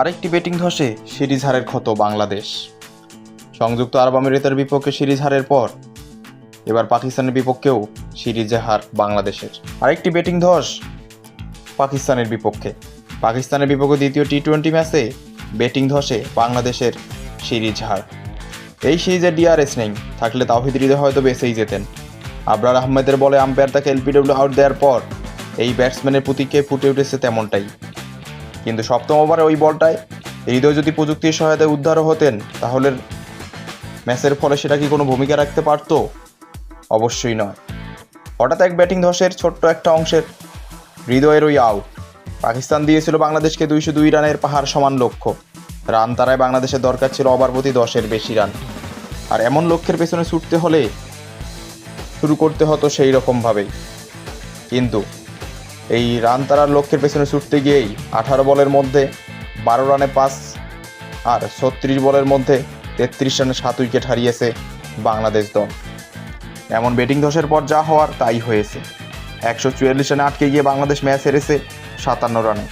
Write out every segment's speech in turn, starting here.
আরেকটি ব্যাটিং ধসে সিরিজ হারের ক্ষত বাংলাদেশ। সংযুক্ত আরব আমিরাতের বিপক্ষে সিরিজ হারের পর, এবার পাকিস্তানের বিপক্ষেও সিরিজে হার বাংলাদেশের। আরেকটি ব্যাটিং ধস পাকিস্তানের বিপক্ষে। পাকিস্তানের বিপক্ষে দ্বিতীয় টি টোয়েন্টি ম্যাচে ব্যাটিং ধসে বাংলাদেশের সিরিজ হার। এই সিরিজে ডিআরএস নেই, থাকলে তাওহিদ হৃদয় হয়তো বেঁচেই যেতেন। আবরার আহমেদের বলে আম্পায়ার তাকে এলপিডব্লিউ আউট দেওয়ার পর, এই ব্যাটসম্যানের প্রতীকে ফুটে উঠেছে তেমনটাই। কিন্তু সপ্তম ওভারে ওই বলটায় হৃদয় যদি প্রযুক্তির সহায়তায় উদ্ধারও হতেন, তাহলে ম্যাচের ফলে সেটা কি কোনো ভূমিকা রাখতে পারতো? অবশ্যই নয়। হঠাৎ এক ব্যাটিং ধসের ছোট্ট একটা অংশের হৃদয়ের ওই আউট। পাকিস্তান দিয়েছিল বাংলাদেশকে দুইশো দুই রানের পাহাড় সমান লক্ষ্য। রান তারায় বাংলাদেশের দরকার ছিল ওভার প্রতি দশের বেশি রান। আর এমন লক্ষ্যের পেছনে ছুটতে হলে শুরু করতে হতো সেই রকমভাবেই। কিন্তু এই রান তারার লক্ষ্যের পেছনে ছুটতে গিয়েই আঠারো বলের মধ্যে বারো রানে পাঁচ আর ছত্রিশ বলের মধ্যে তেত্রিশ রানে সাত উইকেট হারিয়েছে বাংলাদেশ দল। এমন ব্যাটিং ধসের পর যা হওয়ার তাই হয়েছে। একশো চুয়াল্লিশ রানে আটকে গিয়ে বাংলাদেশ ম্যাচ হেরেছে সাতান্ন রানে।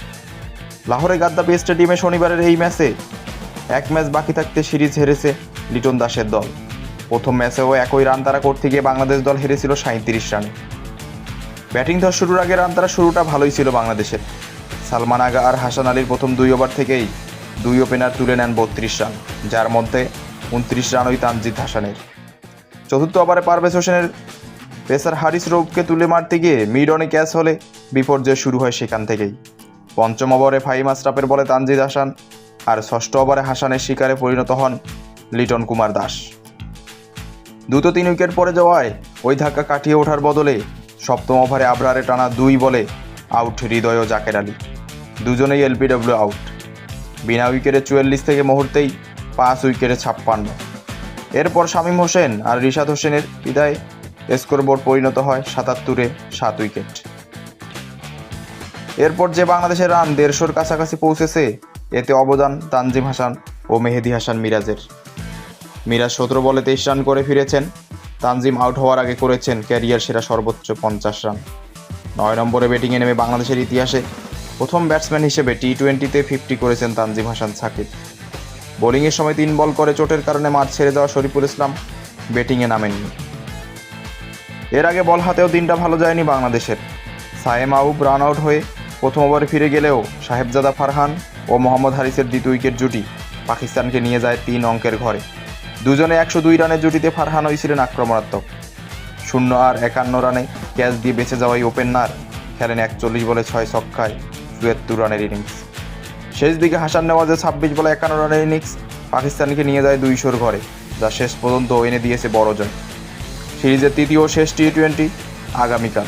লাহোরে গাদ্দাপি স্টেডিয়ামে শনিবারের এই ম্যাচে এক ম্যাচ বাকি থাকতে সিরিজ হেরেছে লিটন দাসের দল। প্রথম ম্যাচেও একই রান তারা করতে গিয়ে বাংলাদেশ দল হেরেছিল সাঁত্রিশ রানে। ব্যাটিং ধর শুরুর আগে রান তারা শুরুটা ভালোই ছিল বাংলাদেশের। সালমান আগা আর হাসান আলীর প্রথম দুই ওভার থেকেই দুই ওপেনার তুলে নেন বত্রিশ রান যার মধ্যে উনত্রিশ রান ওই তানজিদ হাসানের। চতুর্থ ওভারে পারভেজ হোসেনের পেসার হারিস রৌফকে তুলে মারতে গিয়ে মিড অনে ক্যাচ হলে বিপর্যয় শুরু হয় সেখান থেকেই। পঞ্চম ওভারে ফাহিম আশরাফের বলে তানজিদ হাসান আর ষষ্ঠ ওভারে হাসানের শিকারে পরিণত হন লিটন কুমার দাস। দুটো তিন উইকেট পরে যাওয়ায় ওই ধাক্কা কাটিয়ে ওঠার বদলে সপ্তম ওভারে আবরারে টানা দুই বলে আউট হৃদয় জাকের আলী। দুজনেই এলপিডব্লিউ আউট। বিনা উইকেটে চুয়াল্লিশ থেকে মুহূর্তেই পাঁচ উইকেটে ছাপ্পান্ন। এরপর শামীম হোসেন আর রিশাদ হোসেনের বিদায় স্কোরবোর্ড পরিণত হয় সাতাত্তরে সাত উইকেট। এরপর যে বাংলাদেশের রান দেড়শোর কাছাকাছি পৌঁছেছে, এতে অবদান তানজিম হাসান ও মেহেদি হাসান মিরাজের। মিরাজ সতেরো বলে তেইশ রান করে ফিরেছেন। তানজিম আউট হওয়ার আগে করেছেন ক্যারিয়ার সেরা সর্বোচ্চ পঞ্চাশ রান। নয় নম্বরে ব্যাটিংয়ে নেমে বাংলাদেশের ইতিহাসে প্রথম ব্যাটসম্যান হিসেবে টি টোয়েন্টিতে ফিফটি করেছেন তানজিম হাসান সাকিব। বোলিংয়ের সময় তিন বল করে চোটের কারণে মাঠ ছেড়ে দেওয়া শরীফুল ইসলাম ব্যাটিংয়ে নামেননি। এর আগে বল হাতেও দিনটা ভালো যায়নি বাংলাদেশের। সায়েম আউব রান আউট হয়ে প্রথম ওভারে ফিরে গেলেও সাহেবজাদা ফারহান ও মোহাম্মদ হারিসের দ্বিতীয় উইকেট জুটি পাকিস্তানকে নিয়ে যায় তিন অঙ্কের ঘরে। দুজনে একশো দুই রানের জুটিতে ফারহান হয়েছিলেন আক্রমণাত্মক। শূন্য আর একান্ন রানে ক্যাচ দিয়ে বেঁচে যাওয়াই ওপেনার। খেলেন একচল্লিশ বলে ছয় ছক্কায় চুয়াত্তর রানের ইনিংস। শেষ দিকে হাসান নেওয়াজে ছাব্বিশ বলে একান্ন রানের ইনিংস পাকিস্তানকে নিয়ে যায় দুইশোর ঘরে, যা শেষ পর্যন্ত এনে দিয়েছে বড় জয়। সিরিজের তৃতীয় শেষ টি টোয়েন্টি আগামীকাল।